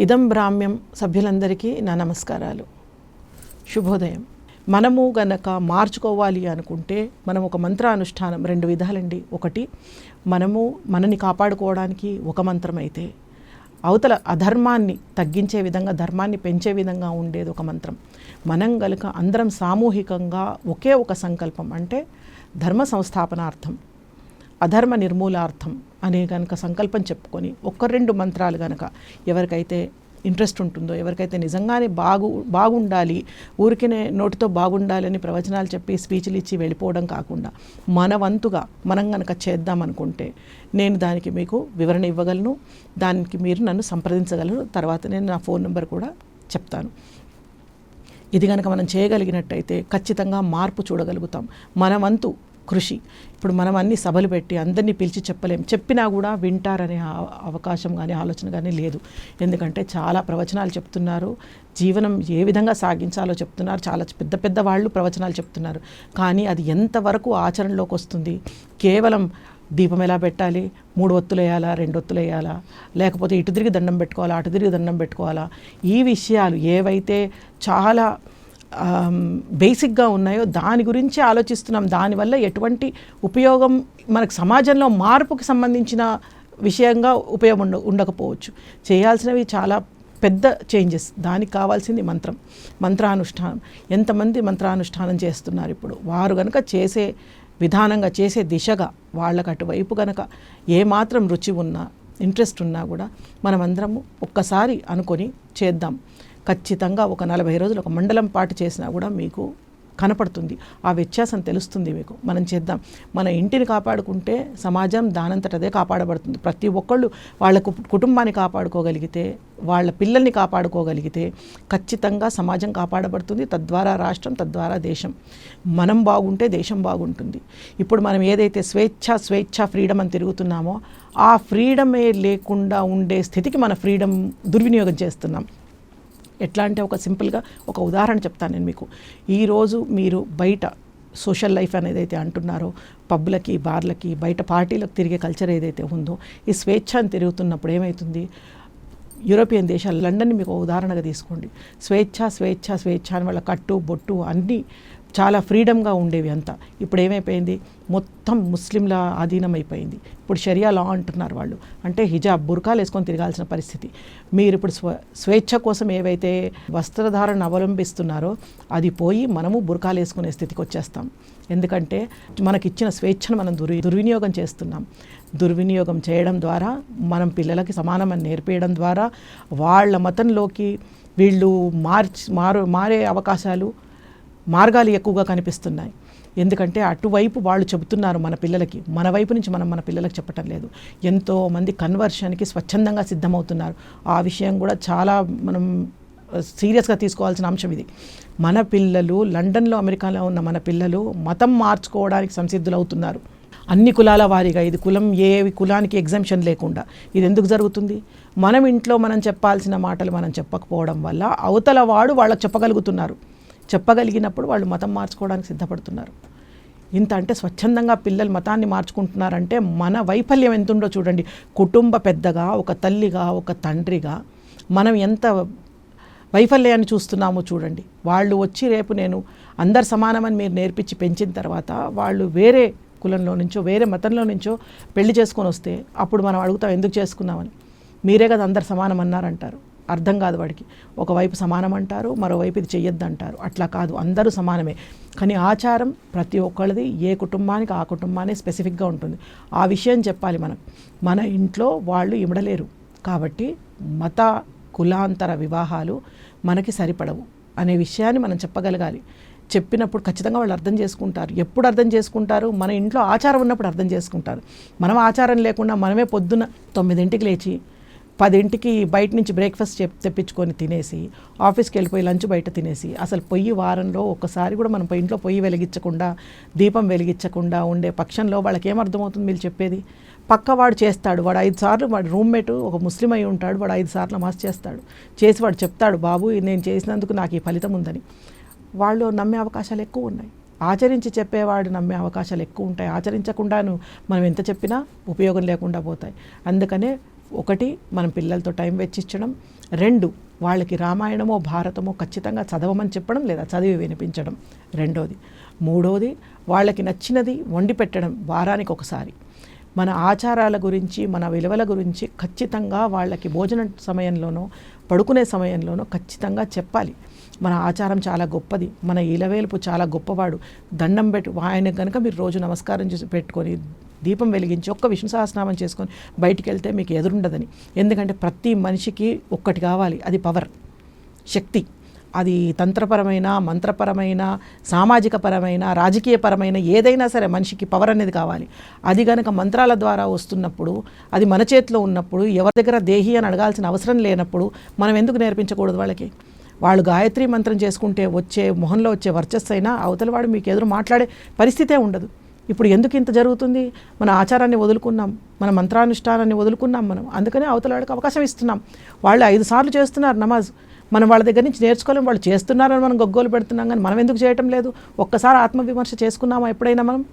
ఇదం బ్రాహ్మ్యం సభ్యులందరికీ నా నమస్కారాలు. శుభోదయం. మనము గనక మార్చుకోవాలి అనుకుంటే మనం ఒక మంత్రానుష్ఠానం రెండు విధాలండి. ఒకటి మనము మనని కాపాడుకోవడానికి ఒక మంత్రం అయితే అవతల అధర్మాన్ని తగ్గించే విధంగా ధర్మాన్ని పెంచే విధంగా ఉండేది ఒక మంత్రం. మనం గనుక అందరం సామూహికంగా ఒకే ఒక సంకల్పం అంటే ధర్మ సంస్థాపనార్థం అధర్మ నిర్మూలార్థం అనే కనుక సంకల్పం చెప్పుకొని ఒక్క రెండు మంత్రాలు కనుక ఎవరికైతే ఇంట్రెస్ట్ ఉంటుందో ఎవరికైతే నిజంగానే బాగు బాగుండాలి ఊరికినే నోటితో బాగుండాలని ప్రవచనాలు చెప్పి స్పీచ్లు ఇచ్చి వెళ్ళిపోవడం కాకుండా మన వంతుగా మనం కనుక చేద్దాం అనుకుంటే నేను దానికి మీకు వివరణ ఇవ్వగలను దానికి మీరు నన్ను సంప్రదించగలరు తర్వాత నేను నా ఫోన్ నెంబర్ కూడా చెప్తాను. ఇది కనుక మనం చేయగలిగినట్టయితే ఖచ్చితంగా మార్పు చూడగలుగుతాం. మన వంతు కృషి. ఇప్పుడు మనం అన్ని సభలు పెట్టి అందరినీ పిలిచి చెప్పలేం. చెప్పినా కూడా వింటారనే అవకాశం కానీ ఆలోచన కానీ లేదు. ఎందుకంటే చాలా ప్రవచనాలు చెప్తున్నారు. జీవనం ఏ విధంగా సాగించాలో చెప్తున్నారు. చాలా పెద్ద పెద్ద వాళ్ళు ప్రవచనాలు చెప్తున్నారు. కానీ అది ఎంతవరకు ఆచరణలోకి వస్తుంది? కేవలం దీపం ఎలా పెట్టాలి? మూడు ఒత్తులు వేయాలా? రెండు ఒత్తులు వేయాలా? లేకపోతే ఇటు తిరిగి దండం పెట్టుకోవాలా? అటు తిరిగి దండం పెట్టుకోవాలా? ఈ విషయాలు ఏవైతే చాలా బేసిక్గా ఉన్నాయో దాని గురించి ఆలోచిస్తున్నాం. దానివల్ల ఎటువంటి ఉపయోగం మనకు సమాజంలో మార్పుకి సంబంధించిన విషయంగా ఉపయోగం ఉండ ఉండకపోవచ్చు. చేయాల్సినవి చాలా పెద్ద చేంజెస్. దానికి కావాల్సింది మంత్రం మంత్రానుష్ఠానం. ఎంతమంది మంత్రానుష్ఠానం చేస్తున్నారు ఇప్పుడు? వారు కనుక చేసే విధానంగా చేసే దిశగా వాళ్ళకు అటువైపు కనుక ఏమాత్రం రుచి ఉన్నా ఇంట్రెస్ట్ ఉన్నా కూడా మనమందరము ఒక్కసారి అనుకొని చేద్దాం. ఖచ్చితంగా ఒక నలభై రోజులు ఒక మండలం పాటు చేసినా కూడా మీకు కనపడుతుంది. ఆ వ్యత్యాసం తెలుస్తుంది మీకు. మనం చేద్దాం. మన ఇంటిని కాపాడుకుంటే సమాజం దానంతట అదే కాపాడబడుతుంది. ప్రతి ఒక్కళ్ళు వాళ్ళ కు- కుటుంబాన్ని కాపాడుకోగలిగితే వాళ్ళ పిల్లల్ని కాపాడుకోగలిగితే ఖచ్చితంగా సమాజం కాపాడబడుతుంది. తద్వారా రాష్ట్రం తద్వారా దేశం. మనం బాగుంటే దేశం బాగుంటుంది. ఇప్పుడు మనం ఏదైతే స్వేచ్ఛ స్వేచ్ఛ ఫ్రీడమ్ అని తిరుగుతున్నామో ఆ ఫ్రీడమే లేకుండా ఉండే స్థితికి మన ఫ్రీడమ్ దుర్వినియోగం చేస్తున్నాం. ఎట్లా అంటే ఒక సింపుల్గా ఒక ఉదాహరణ చెప్తాను నేను మీకు. ఈరోజు మీరు బయట సోషల్ లైఫ్ అనేది అయితే అంటున్నారో పబ్లకి బార్లకి బయట పార్టీలకు తిరిగే కల్చర్ ఏదైతే ఉందో ఈ స్వేచ్ఛ అని తిరుగుతున్నప్పుడు ఏమవుతుంది యూరోపియన్ దేశాలు లండన్ మీకు ఉదాహరణగా తీసుకోండి. స్వేచ్ఛ స్వేచ్ఛ స్వేచ్ఛ అని వాళ్ళ కట్టు బొట్టు అన్నీ చాలా ఫ్రీడమ్గా ఉండేవి అంతా. ఇప్పుడు ఏమైపోయింది? మొత్తం ముస్లింల ఆధీనమైపోయింది ఇప్పుడు షరియా లా అంటున్నారు వాళ్ళు. అంటే హిజాబ్ బుర్కాలు వేసుకొని తిరగాల్సిన పరిస్థితి. మీరు ఇప్పుడు స్వ స్వేచ్ఛ కోసం ఏవైతే వస్త్రధారణ అవలంబిస్తున్నారో అది పోయి మనము బుర్కాలు వేసుకునే స్థితికి వచ్చేస్తాం. ఎందుకంటే మనకిచ్చిన స్వేచ్ఛను మనం దుర్ దుర్వినియోగం చేస్తున్నాం. దుర్వినియోగం చేయడం ద్వారా మనం పిల్లలకి సమానమని నేర్పేయడం ద్వారా వాళ్ళ మతంలోకి వీళ్ళు మార్చి మారు మారే అవకాశాలు మార్గాలు ఎక్కువగా కనిపిస్తున్నాయి. ఎందుకంటే అటువైపు వాళ్ళు చెబుతున్నారు మన పిల్లలకి. మన వైపు నుంచి మనం మన పిల్లలకు చెప్పటం లేదు. ఎంతో మంది కన్వర్షన్కి స్వచ్ఛందంగా సిద్ధమవుతున్నారు. ఆ విషయం కూడా చాలా మనం సీరియస్గా తీసుకోవాల్సిన అంశం ఇది. మన పిల్లలు లండన్లో అమెరికాలో ఉన్న మన పిల్లలు మతం మార్చుకోవడానికి సంసిద్ధులవుతున్నారు. అన్ని కులాల వారీగా ఇది కులం ఏ కులానికి ఎగ్జామ్షన్ లేకుండా. ఇది ఎందుకు జరుగుతుంది? మనం ఇంట్లో మనం చెప్పాల్సిన మాటలు మనం చెప్పకపోవడం వల్ల అవతల వాడు వాళ్ళకి చెప్పగలుగుతున్నారు. చెప్పగలిగినప్పుడు వాళ్ళు మతం మార్చుకోవడానికి సిద్ధపడుతున్నారు. ఇంత అంటే స్వచ్ఛందంగా పిల్లలు మతాన్ని మార్చుకుంటున్నారంటే మన వైఫల్యం ఎంతుందో చూడండి. కుటుంబ పెద్దగా ఒక తల్లిగా ఒక తండ్రిగా మనం ఎంత వైఫల్యాన్ని చూస్తున్నామో చూడండి. వాళ్ళు వచ్చి రేపు నేను అందరు సమానమని మీరు నేర్పించి పెంచిన తర్వాత వాళ్ళు వేరే కులంలో నుంచో వేరే మతంలో నుంచో పెళ్ళి చేసుకొని వస్తే అప్పుడు మనం అడుగుతాం ఎందుకు చేసుకున్నామని? మీరే కదా అందరు సమానం అన్నారంటారు అర్థం కాదు వాడికి. ఒకవైపు సమానం అంటారు మరోవైపు ఇది చెయ్యొద్దు అంటారు అట్లా కాదు అందరూ సమానమే. కానీ ఆచారం ప్రతి ఒక్కళ్ళది ఏ కుటుంబానికి ఆ కుటుంబాన్ని స్పెసిఫిక్గా ఉంటుంది. ఆ విషయం చెప్పాలి మనం. మన ఇంట్లో వాళ్ళు ఇమడలేరు. కాబట్టి మత కులాంతర వివాహాలు మనకి సరిపడవు అనే విషయాన్ని మనం చెప్పగలగాలి. చెప్పినప్పుడు ఖచ్చితంగా వాళ్ళు అర్థం చేసుకుంటారు. ఎప్పుడు అర్థం చేసుకుంటారు? మన ఇంట్లో ఆచారం ఉన్నప్పుడు అర్థం చేసుకుంటారు. మనం ఆచారం లేకుండా మనమే పొద్దున్న తొమ్మిదింటికి లేచి పదింటికి బయట నుంచి బ్రేక్ఫాస్ట్ చెప్ తెప్పించుకొని తినేసి ఆఫీస్కి వెళ్ళిపోయి లంచ్ బయట తినేసి అసలు పొయ్యి వారంలో ఒక్కసారి కూడా మనం ఇంట్లో పొయ్యి వెలిగించకుండా దీపం వెలిగించకుండా ఉండే పక్షంలో వాళ్ళకి ఏమర్థమవుతుంది మీరు చెప్పేది? పక్కవాడు చేస్తాడు వాడు ఐదు సార్లు వాడు రూమ్మేట్ ఒక ముస్లిం అయి ఉంటాడు వాడు ఐదు సార్లు నమాజ్ చేస్తాడు. చేసి వాడు చెప్తాడు బాబు నేను చేసినందుకు నాకు ఈ ఫలితం ఉందని. వాళ్ళు నమ్మే అవకాశాలు ఎక్కువ ఉన్నాయి. ఆచరించి చెప్పేవాడు నమ్మే అవకాశాలు ఎక్కువ ఉంటాయి. ఆచరించకుండాను మనం ఎంత చెప్పినా ఉపయోగం లేకుండా పోతాయి. అందుకనే ఒకటి మనం పిల్లలతో టైం వెచ్చించడం రెండు వాళ్ళకి రామాయణమో భారతమో ఖచ్చితంగా చదవమని చెప్పడం లేదా చదివి వినిపించడం రెండోది. మూడోది వాళ్ళకి నచ్చినది వండి పెట్టడం వారానికి ఒకసారి. మన ఆచారాల గురించి మన విలువల గురించి ఖచ్చితంగా వాళ్ళకి భోజన సమయంలోనో పడుకునే సమయంలోనో ఖచ్చితంగా చెప్పాలి. మన ఆచారం చాలా గొప్పది మన ఇలవేలుపు చాలా గొప్పవాడు. దండం పెట్టు ఆయన కనుక మీరు రోజు నమస్కారం చేసి పెట్టుకొని దీపం వెలిగించి ఒక్క విష్ణు సహస్రనామం చేసుకొని బయటికి వెళ్తే మీకు ఎదురుండదని. ఎందుకంటే ప్రతి మనిషికి ఒక్కటి కావాలి అది పవర్ శక్తి. అది తంత్రపరమైన మంత్రపరమైన సామాజిక పరమైన రాజకీయపరమైన ఏదైనా సరే మనిషికి పవర్ అనేది కావాలి. అది కనుక మంత్రాల ద్వారా వస్తున్నప్పుడు అది మన చేతిలో ఉన్నప్పుడు ఎవరి దగ్గర దేహి అని అడగాల్సిన అవసరం లేనప్పుడు మనం ఎందుకు నేర్పించకూడదు వాళ్ళకి? వాళ్ళు గాయత్రి మంత్రం చేసుకుంటే వచ్చే మొహంలో వచ్చే వర్చస్సు అయినా అవతల వాడు మీకు ఎదురు మాట్లాడే పరిస్థితే ఉండదు. ఇప్పుడు ఎందుకు ఇంత జరుగుతుంది? మన ఆచారాన్ని వదులుకున్నాం మన మంత్రానుష్ఠానాన్ని వదులుకున్నాం మనం. అందుకనే అవతల వాడికి అవకాశం ఇస్తున్నాం. వాళ్ళు ఐదు సార్లు చేస్తున్నారు నమాజ్. మనం వాళ్ళ దగ్గర నుంచి నేర్చుకోలేము వాళ్ళు చేస్తున్నారని మనం గొగ్గోలు పెడుతున్నాం కానీ మనం ఎందుకు చేయటం లేదు? ఒక్కసారి ఆత్మవిమర్శ చేసుకున్నామా ఎప్పుడైనా మనం?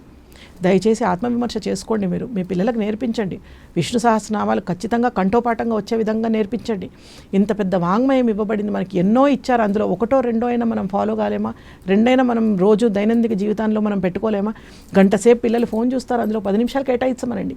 దయచేసి ఆత్మవిమర్శ చేసుకోండి మీరు. మీ పిల్లలకు నేర్పించండి. విష్ణు సహస్రనామాలు ఖచ్చితంగా కంఠోపాఠంగా వచ్చే విధంగా నేర్పించండి. ఇంత పెద్ద వాంగ్మయం ఇవ్వబడింది మనకి ఎన్నో ఇచ్చారు. అందులో ఒకటో రెండో అయినా మనం ఫాలో కాలేమా? రెండైనా మనం రోజు దైనందిక జీవితంలో మనం పెట్టుకోలేమా? గంట సేపు పిల్లలు ఫోన్ చూస్తారు. అందులో పది నిమిషాలు కేటాయించమనండి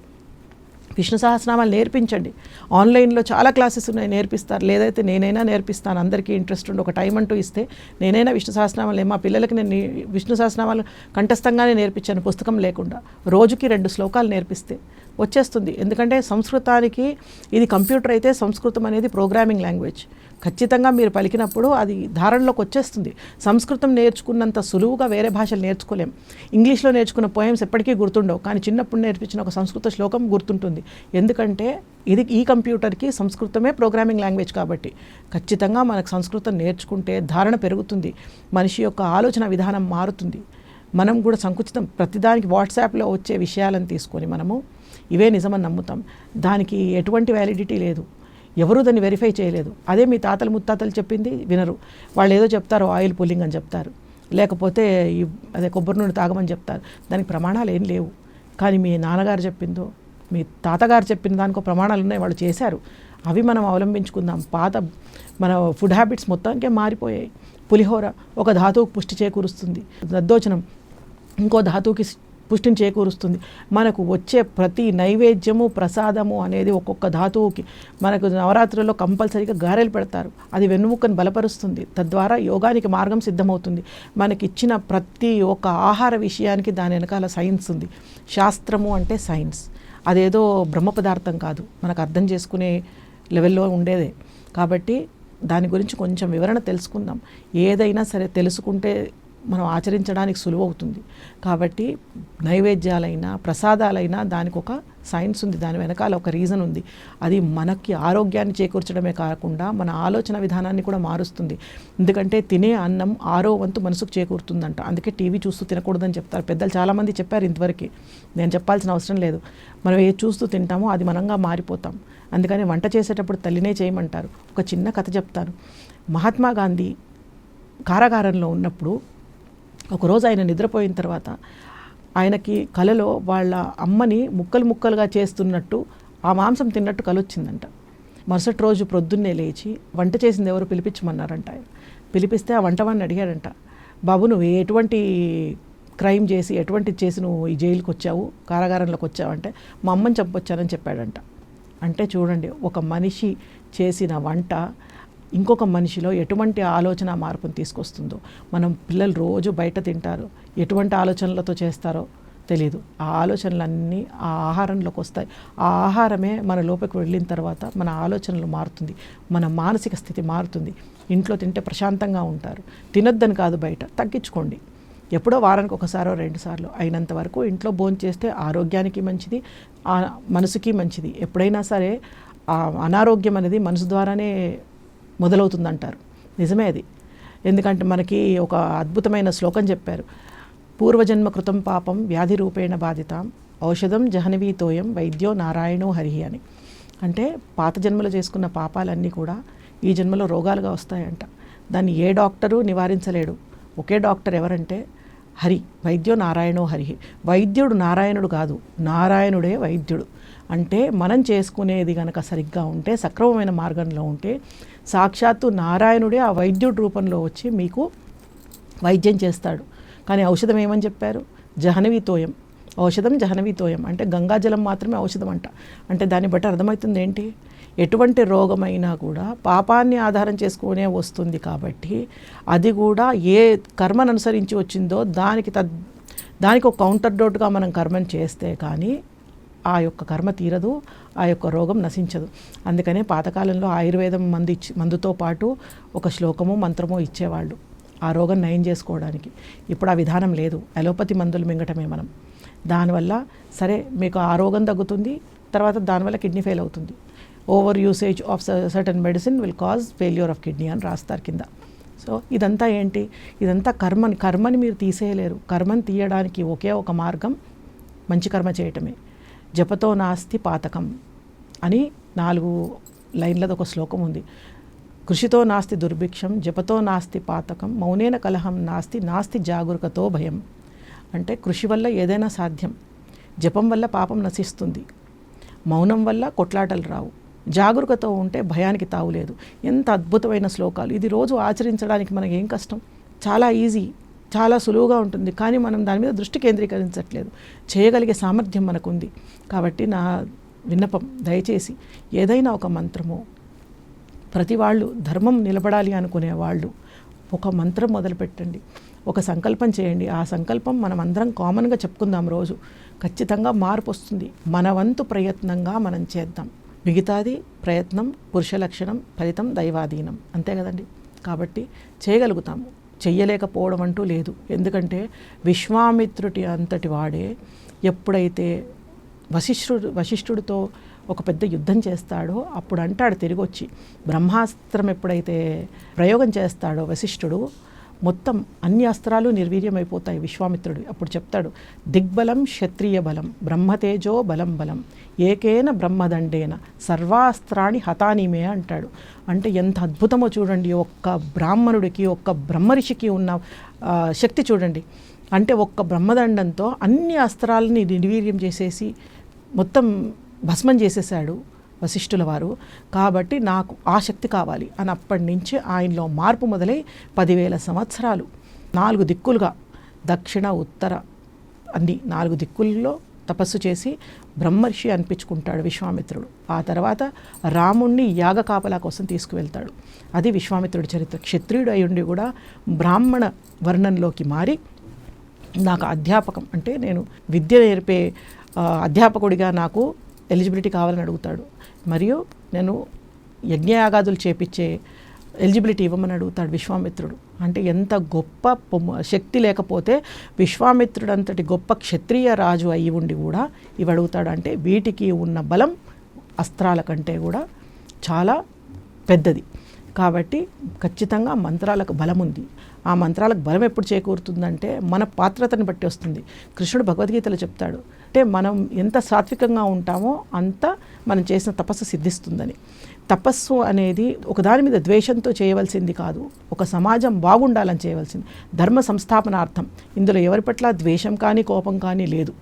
విష్ణు సహస్రనామాలు నేర్పించండి. ఆన్లైన్లో చాలా క్లాసెస్ ఉన్నాయి నేర్పిస్తారు. లేదైతే నేనైనా నేర్పిస్తాను. అందరికీ ఇంట్రెస్ట్ ఉండి ఒక టైం అంటూ ఇస్తే నేనైనా విష్ణు సహస్రనామాలు మా పిల్లలకి నేను విష్ణు సహస్రనామాలు కంఠస్థంగానే నేర్పించాను పుస్తకం లేకుండా. రోజుకి రెండు శ్లోకాలు నేర్పిస్తే వచ్చేస్తుంది. ఎందుకంటే సంస్కృతానికి ఇది కంప్యూటర్ అయితే సంస్కృతం అనేది ప్రోగ్రామింగ్ లాంగ్వేజ్. ఖచ్చితంగా మీరు పలికినప్పుడు అది ధారణలోకి వచ్చేస్తుంది. సంస్కృతం నేర్చుకున్నంత సులువుగా వేరే భాషలు నేర్చుకోలేం. ఇంగ్లీష్లో నేర్చుకున్న పోయమ్స్ ఎప్పటికీ గుర్తుండవు. కానీ చిన్నప్పుడు నేర్పించిన ఒక సంస్కృత శ్లోకం గుర్తుంటుంది. ఎందుకంటే ఇది ఈ కంప్యూటర్కి సంస్కృతమే ప్రోగ్రామింగ్ లాంగ్వేజ్ కాబట్టి. ఖచ్చితంగా మనకు సంస్కృతం నేర్చుకుంటే ధారణ పెరుగుతుంది. మనిషి యొక్క ఆలోచన విధానం మారుతుంది. మనం కూడా సంకుచితం. ప్రతిదానికి వాట్సాప్లో వచ్చే విషయాలను తీసుకొని మనము ఇవే నిజమని నమ్ముతాం. దానికి ఎటువంటి వ్యాలిడిటీ లేదు. ఎవరూ దాన్ని వెరిఫై చేయలేదు. అదే మీ తాతలు ముత్తాతలు చెప్పింది వినరు. వాళ్ళు ఏదో చెప్తారు ఆయిల్ పుల్లింగ్ అని చెప్తారు. లేకపోతే ఈ అదే కొబ్బరి నూనె తాగమని చెప్తారు. దానికి ప్రమాణాలు ఏం లేవు. కానీ మీ నాన్నగారు చెప్పిందో మీ తాతగారు చెప్పిన దానికో ప్రమాణాలు ఉన్నాయి. వాళ్ళు చేశారు. అవి మనం అవలంబించుకుందాం. పాత మన ఫుడ్ హ్యాబిట్స్ మొత్తానికే మారిపోయాయి. పులిహోర ఒక ధాతువుకు పుష్టి చేకూరుస్తుంది. దద్దోచనం ఇంకో ధాతువుకి పుష్టిని చేకూరుస్తుంది. మనకు వచ్చే ప్రతి నైవేద్యము ప్రసాదము అనేది ఒక్కొక్క ధాతువుకి. మనకు నవరాత్రుల్లో కంపల్సరీగా గారెలు పెడతారు. అది వెన్నుముక్కను బలపరుస్తుంది. తద్వారా యోగానికి మార్గం సిద్ధమవుతుంది. మనకి ఇచ్చిన ప్రతి ఒక్క ఆహార విషయానికి దాని వెనకాల సైన్స్ ఉంది. శాస్త్రము అంటే సైన్స్. అదేదో బ్రహ్మ పదార్థం కాదు. మనకు అర్థం చేసుకునే లెవెల్లో ఉండేదే. కాబట్టి దాని గురించి కొంచెం వివరణ తెలుసుకుందాం. ఏదైనా సరే తెలుసుకుంటే మనం ఆచరించడానికి సులువవుతుంది. కాబట్టి నైవేద్యాలైనా ప్రసాదాలైనా దానికి ఒక సైన్స్ ఉంది. దాని వెనకాల ఒక రీజన్ ఉంది. అది మనకి ఆరోగ్యాన్ని చేకూర్చడమే కాకుండా మన ఆలోచన విధానాన్ని కూడా మారుస్తుంది. ఎందుకంటే తినే అన్నం ఆరో వంతు మనసుకు చేకూరుతుందంట. అందుకే టీవీ చూస్తూ తినకూడదని చెప్తారు. పెద్దలు చాలామంది చెప్పారు ఇంతవరకు. నేను చెప్పాల్సిన అవసరం లేదు. మనం ఏ చూస్తూ తింటామో అది మనంగా మారిపోతాం. అందుకని వంట చేసేటప్పుడు తల్లినే చేయమంటారు. ఒక చిన్న కథ చెప్తాను. మహాత్మా గాంధీ కారాగారంలో ఉన్నప్పుడు ఒకరోజు ఆయన నిద్రపోయిన తర్వాత ఆయనకి కలలో వాళ్ళ అమ్మని ముక్కలు ముక్కలుగా చేస్తున్నట్టు ఆ మాంసం తిన్నట్టు కలొచ్చిందంట. మరుసటి రోజు ప్రొద్దున్నే లేచి వంట చేసింది ఎవరు పిలిపించమన్నారంట ఆయన. పిలిపిస్తే ఆ వంటవాడిని అడిగాడంట. బాబు నువ్వు ఎటువంటి క్రైమ్ చేసి ఎటువంటి చేసి నువ్వు ఈ జైలుకి వచ్చావు? కారాగారంలోకి వచ్చావంటే మా అమ్మని చంపొచ్చానని చెప్పాడంట. అంటే చూడండి ఒక మనిషి చేసిన వంట ఇంకొక మనిషిలో ఎటువంటి ఆలోచన మార్పును తీసుకొస్తుందో? మనం పిల్లలు రోజు బయట తింటారు. ఎటువంటి ఆలోచనలతో చేస్తారో తెలియదు ఆ ఆలోచనలన్నీ ఆ ఆహారంలోకి వస్తాయి. ఆ ఆహారమే మన లోపలికి వెళ్ళిన తర్వాత మన ఆలోచనలు మారుతుంది. మన మానసిక స్థితి మారుతుంది. ఇంట్లో తింటే ప్రశాంతంగా ఉంటారు. తినొద్దని కాదు బయట. తగ్గించుకోండి. ఎప్పుడో వారానికి ఒకసారో రెండు సార్లు అయినంత వరకు ఇంట్లో భోజనం చేస్తే ఆరోగ్యానికి మంచిది ఆ మనసుకి మంచిది. ఎప్పుడైనా సరే అనారోగ్యం అనేది మనసు ద్వారానే మొదలవుతుందంటారు. నిజమే అది. ఎందుకంటే మనకి ఒక అద్భుతమైన శ్లోకం చెప్పారు. పూర్వజన్మ కృతం పాపం వ్యాధి రూపేణ బాధిత. ఔషధం జహనవీతోయం వైద్యో నారాయణో హరి అని. అంటే పాత జన్మలో చేసుకున్న పాపాలన్నీ కూడా ఈ జన్మలో రోగాలుగా వస్తాయంట. దాన్ని ఏ డాక్టరు నివారించలేడు. ఒకే డాక్టర్ ఎవరంటే హరి. వైద్యో నారాయణో హరి. వైద్యుడు నారాయణుడు కాదు. నారాయణుడే వైద్యుడు. అంటే మనం చేసుకునేది కనుక సరిగ్గా ఉంటే సక్రమమైన మార్గంలో ఉంటే సాక్షాత్తు నారాయణుడే ఆ వైద్యుడి రూపంలో వచ్చి మీకు వైద్యం చేస్తాడు. కానీ ఔషధం ఏమని చెప్పారు? జహనవితోయం. ఔషధం జహనవితోయం. అంటే గంగాజలం మాత్రమే ఔషధం అంట అంటే దాన్ని బట్టి అర్థమవుతుంది ఏంటి? ఎటువంటి రోగమైనా కూడా పాపాన్ని ఆధారం చేసుకునే వస్తుంది కాబట్టి అది కూడా ఏ కర్మను అనుసరించి వచ్చిందో దానికి తద్ దానికి ఒక కౌంటర్ డోట్గా మనం కర్మను చేస్తే కానీ ఆ యొక్క కర్మ తీరదు ఆ యొక్క రోగం నశించదు. అందుకనే పాతకాలంలో ఆయుర్వేదం మందు ఇచ్చి మందుతో పాటు ఒక శ్లోకము మంత్రము ఇచ్చేవాళ్ళు ఆ రోగం నయం చేసుకోవడానికి. ఇప్పుడు ఆ విధానం లేదు. అలోపతి మందులు మింగటమే మనం. దానివల్ల సరే మీకు ఆ రోగం తగ్గుతుంది తర్వాత దానివల్ల కిడ్నీ ఫెయిల్ అవుతుంది. Over usage of certain medicine will cause failure of kidney అని రాస్తారు కింద. సో ఇదంతా ఏంటి? ఇదంతా కర్మని కర్మని మీరు తీసేయలేరు. కర్మని తీయడానికి ఒకే ఒక మార్గం మంచి కర్మ చేయటమే. జపతో నాస్తి పాతకం అని నాలుగు లైన్లది ఒక శ్లోకం ఉంది. కృషితో నాస్తి దుర్భిక్షం జపతో నాస్తి పాతకం మౌనేన కలహం నాస్తి నాస్తి జాగరూకతో భయం. అంటే కృషి వల్ల ఏదైనా సాధ్యం. జపం వల్ల పాపం నశిస్తుంది. మౌనం వల్ల కొట్లాటలు రావు. జాగరూకతో ఉంటే భయానికి తావులేదు. ఎంత అద్భుతమైన శ్లోకాలు. ఇది రోజు ఆచరించడానికి మనకి ఏం కష్టం? చాలా ఈజీ. చాలా సులువుగా ఉంటుంది. కానీ మనం దాని మీద దృష్టి కేంద్రీకరించట్లేదు. చేయగలిగే సామర్థ్యం మనకుంది. కాబట్టి నా విన్నపం దయచేసి ఏదైనా ఒక మంత్రము ప్రతి వాళ్ళు ధర్మం నిలబడాలి అనుకునే వాళ్ళు ఒక మంత్రం మొదలుపెట్టండి ఒక సంకల్పం చేయండి. ఆ సంకల్పం మనం అందరం కామన్గా చెప్పుకుందాం రోజు. ఖచ్చితంగా మార్పు వస్తుంది. మన వంతు ప్రయత్నంగా మనం చేద్దాం. మిగతాది ప్రయత్నం పురుష లక్షణం ఫలితం దైవాధీనం. అంతే కదండి? కాబట్టి చేయగలుగుతాము. చెయ్యలేకపోవడం అంటూ లేదు. ఎందుకంటే విశ్వామిత్రుడి అంతటి వాడే ఎప్పుడైతే వశిష్ఠుడు వశిష్ఠుడితో ఒక పెద్ద యుద్ధం చేస్తాడో అప్పుడు అంటాడు తిరిగి వచ్చి బ్రహ్మాస్త్రం ఎప్పుడైతే ప్రయోగం చేస్తాడో వశిష్ఠుడు మొత్తం అన్ని అస్త్రాలు నిర్వీర్యమైపోతాయి. విశ్వామిత్రుడు అప్పుడు చెప్తాడు దిగ్బలం క్షత్రియ బలం బ్రహ్మతేజో బలం బలం ఏకేన బ్రహ్మదండేన సర్వాస్త్రాణి హతానిమే అంటాడు. అంటే ఎంత అద్భుతమో చూడండి ఒక్క బ్రాహ్మణుడికి ఒక్క బ్రహ్మరిషికి ఉన్న శక్తి చూడండి. అంటే ఒక్క బ్రహ్మదండంతో అన్ని అస్త్రాలని నిర్వీర్యం చేసేసి మొత్తం భస్మం చేసేసాడు. వశిష్ఠుల వారు. కాబట్టి నాకు ఆ శక్తి కావాలి. అని అప్పటి నుంచి ఆయనలో మార్పు మొదలై పదివేల సంవత్సరాలు. నాలుగు దిక్కులుగా దక్షిణ ఉత్తర అన్ని నాలుగు దిక్కుల్లో తపస్సు చేసి బ్రహ్మర్షి అనిపించుకుంటాడు విశ్వామిత్రుడు. ఆ తర్వాత రాముణ్ణి యాగ కాపలా కోసం తీసుకువెళ్తాడు. అది విశ్వామిత్రుడి చరిత్ర. క్షత్రియుడు అయ్యుండి కూడా బ్రాహ్మణ వర్ణంలోకి మారి నాకు అధ్యాపకం అంటే నేను విద్య నేర్పే అధ్యాపకుడిగా నాకు ఎలిజిబిలిటీ కావాలని అడుగుతాడు. మరియు నేను యజ్ఞయాగాదులు చేపించే ఎలిజిబిలిటీ ఇవ్వమని అడుగుతాడు విశ్వామిత్రుడు. అంటే ఎంత గొప్ప శక్తి లేకపోతే విశ్వామిత్రుడు అంతటి గొప్ప క్షత్రియ రాజు అయి ఉండి కూడా ఇవి అడుగుతాడు అంటే వీటికి ఉన్న బలం అస్త్రాల కంటే కూడా చాలా పెద్దది. కాబట్టి ఖచ్చితంగా మంత్రాలకు బలం ఉంది. ఆ మంత్రాలకు బలం ఎప్పుడు చేకూరుతుందంటే మన పాత్రతని బట్టి వస్తుంది. కృష్ణుడు భగవద్గీతలో చెప్తాడు అంటే మనం ఎంత సాత్వికంగా ఉంటామో అంత మనం చేసిన తపస్సు సిద్ధిస్తుందని. తపస్సు అనేది ఒకదాని మీద ద్వేషంతో చేయవలసింది కాదు. ఒక సమాజం బాగుండాలని చేయవలసింది. ధర్మ సంస్థాపనార్థం. ఇందులో ఎవరి పట్ల ద్వేషం కానీ కోపం కానీ లేదు.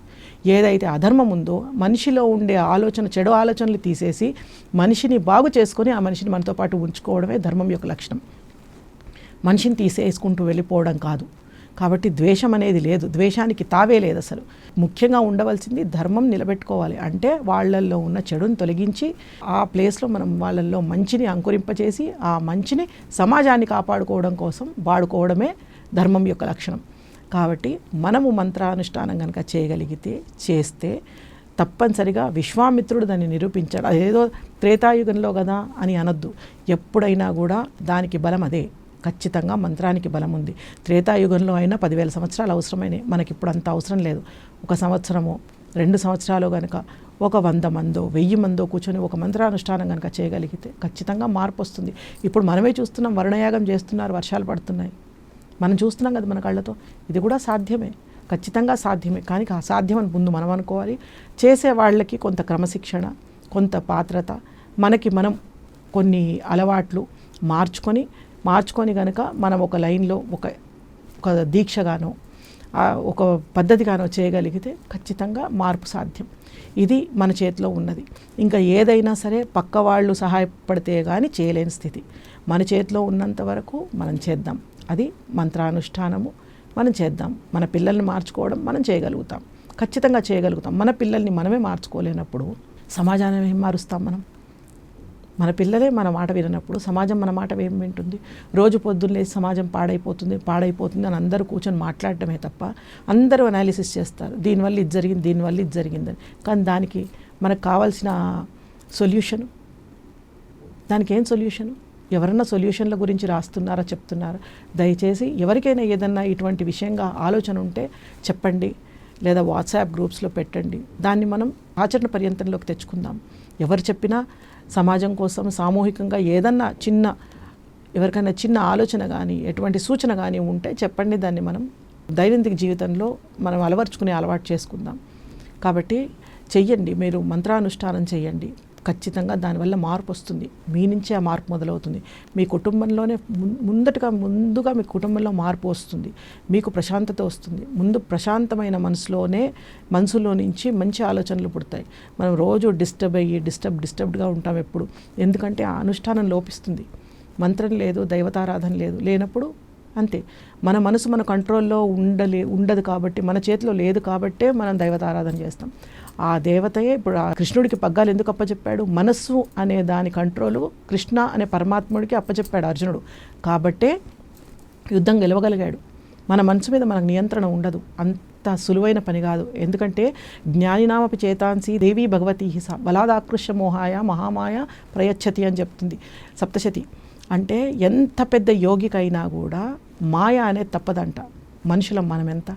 ఏదైతే అధర్మం ఉందో మనిషిలో ఉండే ఆలోచన చెడు ఆలోచనలు తీసేసి మనిషిని బాగు చేసుకొని ఆ మనిషిని మనతో పాటు ఉంచుకోవడమే ధర్మం యొక్క లక్షణం. మనిషిని తీసేసుకుంటూ వెళ్ళిపోవడం కాదు. కాబట్టి ద్వేషం అనేది లేదు. ద్వేషానికి తావే లేదు అసలు. ముఖ్యంగా ఉండవలసింది ధర్మం నిలబెట్టుకోవాలి. అంటే వాళ్ళల్లో ఉన్న చెడుని తొలగించి ఆ ప్లేస్లో మనం వాళ్ళల్లో మంచిని అంకురింపచేసి ఆ మంచిని సమాజాన్ని కాపాడుకోవడం కోసం వాడుకోవడమే ధర్మం యొక్క లక్షణం. కాబట్టి మనము మంత్రానుష్ఠానం కనుక చేయగలిగితే చేస్తే తప్పనిసరిగా విశ్వామిత్రుడు దాన్ని నిరూపించాడు. అదేదో త్రేతాయుగంలో కదా అని అనొద్దు. ఎప్పుడైనా కూడా దానికి బలం అదే. ఖచ్చితంగా మంత్రానికి బలం ఉంది. త్రేతాయుగంలో అయినా పదివేల సంవత్సరాలు అవసరమైనవి మనకి ఇప్పుడు అంత అవసరం లేదు. ఒక సంవత్సరము రెండు సంవత్సరాలు కనుక ఒక వంద మందో వెయ్యి మందో కూర్చొని ఒక మంత్రానుష్ఠానం కనుక చేయగలిగితే ఖచ్చితంగా మార్పు వస్తుంది ఇప్పుడు మనమే చూస్తున్నాం వరుణయాగం చేస్తున్నారు వర్షాలు పడుతున్నాయి. మనం చూస్తున్నాం కదా మన కళ్ళతో. ఇది కూడా సాధ్యమే. ఖచ్చితంగా సాధ్యమే. కానీ అసాధ్యం అని ముందు మనం అనుకోవాలి. చేసే వాళ్ళకి కొంత క్రమశిక్షణ కొంత పాత్రత మనకి మనం కొన్ని అలవాట్లు మార్చుకొని మార్చుకొని కనుక మనం ఒక లైన్లో ఒక ఒక దీక్షగానో ఒక పద్ధతిగానో చేయగలిగితే ఖచ్చితంగా మార్పు సాధ్యం. ఇది మన చేతిలో ఉన్నది. ఇంకా ఏదైనా సరే పక్క వాళ్ళు సహాయపడితే కానీ చేయలేని స్థితి. మన చేతిలో ఉన్నంత వరకు మనం చేద్దాం. అది మంత్రానుష్ఠానము. మనం చేద్దాం. మన పిల్లల్ని మార్చుకోవడం మనం చేయగలుగుతాం. ఖచ్చితంగా చేయగలుగుతాం. మన పిల్లల్ని మనమే మార్చుకోలేనప్పుడు సమాజాన్ని ఏం మారుస్తాం మనం? మన పిల్లలే మన మాట విననప్పుడు సమాజం మన మాట ఏం వింటుంది. రోజు పొద్దున్న సమాజం పాడైపోతుంది పాడైపోతుంది అని అందరూ కూర్చొని మాట్లాడటమే తప్ప అందరూ అనాలిసిస్ చేస్తారు. దీనివల్ల ఇది జరిగింది దీనివల్ల ఇది జరిగిందని. కానీ దానికి మనకు కావాల్సిన సొల్యూషన్ దానికి ఏం సొల్యూషన్ ఎవరన్నా సొల్యూషన్ల గురించి రాస్తున్నారా చెప్తున్నారా? దయచేసి ఎవరికైనా ఏదన్నా ఇటువంటి విషయంగా ఆలోచన ఉంటే చెప్పండి. లేదా వాట్సాప్ గ్రూప్స్లో పెట్టండి. దాన్ని మనం ఆచరణ పర్యంతంలోకి తెచ్చుకుందాం. ఎవరు చెప్పినా సమాజం కోసం సామూహికంగా ఏదన్నా చిన్న ఎవరికైనా చిన్న ఆలోచన కానీ ఎటువంటి సూచన కానీ ఉంటే చెప్పండి. దాన్ని మనం దైనందిక జీవితంలో మనం అలవర్చుకునే అలవాటు చేసుకుందాం. కాబట్టి చెయ్యండి. మీరు మంత్రానుష్ఠానం చేయండి ఖచ్చితంగా దానివల్ల మార్పు వస్తుంది. మీ నుంచే ఆ మార్పు మొదలవుతుంది. మీ కుటుంబంలోనే ముందటగా ముందుగా మీ కుటుంబంలో మార్పు వస్తుంది. మీకు ప్రశాంతత వస్తుంది. ముందు ప్రశాంతమైన మనసులోనే మనసులో నుంచి మంచి ఆలోచనలు పుడతాయి. మనం రోజు డిస్టర్బ్ అయ్యి డిస్టర్బ్ డిస్టర్బ్డ్గా ఉంటాం ఎప్పుడు. ఎందుకంటే ఆ అనుష్ఠానం లోపిస్తుంది. మంత్రం లేదు దైవతారాధన లేదు. లేనప్పుడు అంతే. మన మనసు మన కంట్రోల్లో ఉండలే ఉండదు కాబట్టి మన చేతిలో లేదు కాబట్టే మనం దైవతారాధన చేస్తాం. ఆ దేవతయే ఇప్పుడు ఆ కృష్ణుడికి పగ్గాలు ఎందుకు అప్పచెప్పాడు మనస్సు అనే దాని కంట్రోలు కృష్ణ అనే పరమాత్ముడికి అప్పచెప్పాడు అర్జునుడు. కాబట్టే యుద్ధం గెలవగలిగాడు. మన మనసు మీద మనకు నియంత్రణ ఉండదు. అంత సులువైన పని కాదు. ఎందుకంటే జ్ఞానినామపి చేతాంసి దేవి భగవతి హిస బలాదాకృష్య మోహాయ మహామాయ ప్రయచ్చతి అని చెప్తుంది సప్తశతి. అంటే ఎంత పెద్ద యోగికైనా కూడా మాయ అనేది తప్పదంట. మనుషులం మనం ఎంత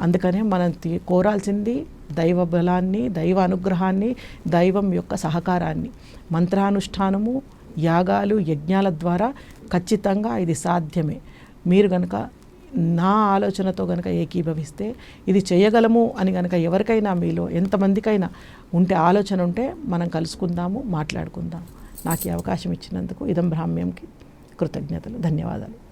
అందుకనే మనం తీ- కోరాల్సింది దైవ బలాన్ని దైవ అనుగ్రహాన్ని దైవం యొక్క సహకారాన్ని. మంత్రానుష్ఠానము యాగాలు యజ్ఞాల ద్వారా ఖచ్చితంగా ఇది సాధ్యమే. మీరు గనక నా ఆలోచనతో గనక ఏకీభవిస్తే ఇది చేయగలము అని గనక ఎవరికైనా మీలో ఎంతమందికైనా ఉంటే ఆలోచన ఉంటే మనం కలుసుకుందాము మాట్లాడుకుందాం నాకు ఈ అవకాశం ఇచ్చినందుకు ఇదం బ్రాహ్మ్యంకి కృతజ్ఞతలు ధన్యవాదాలు.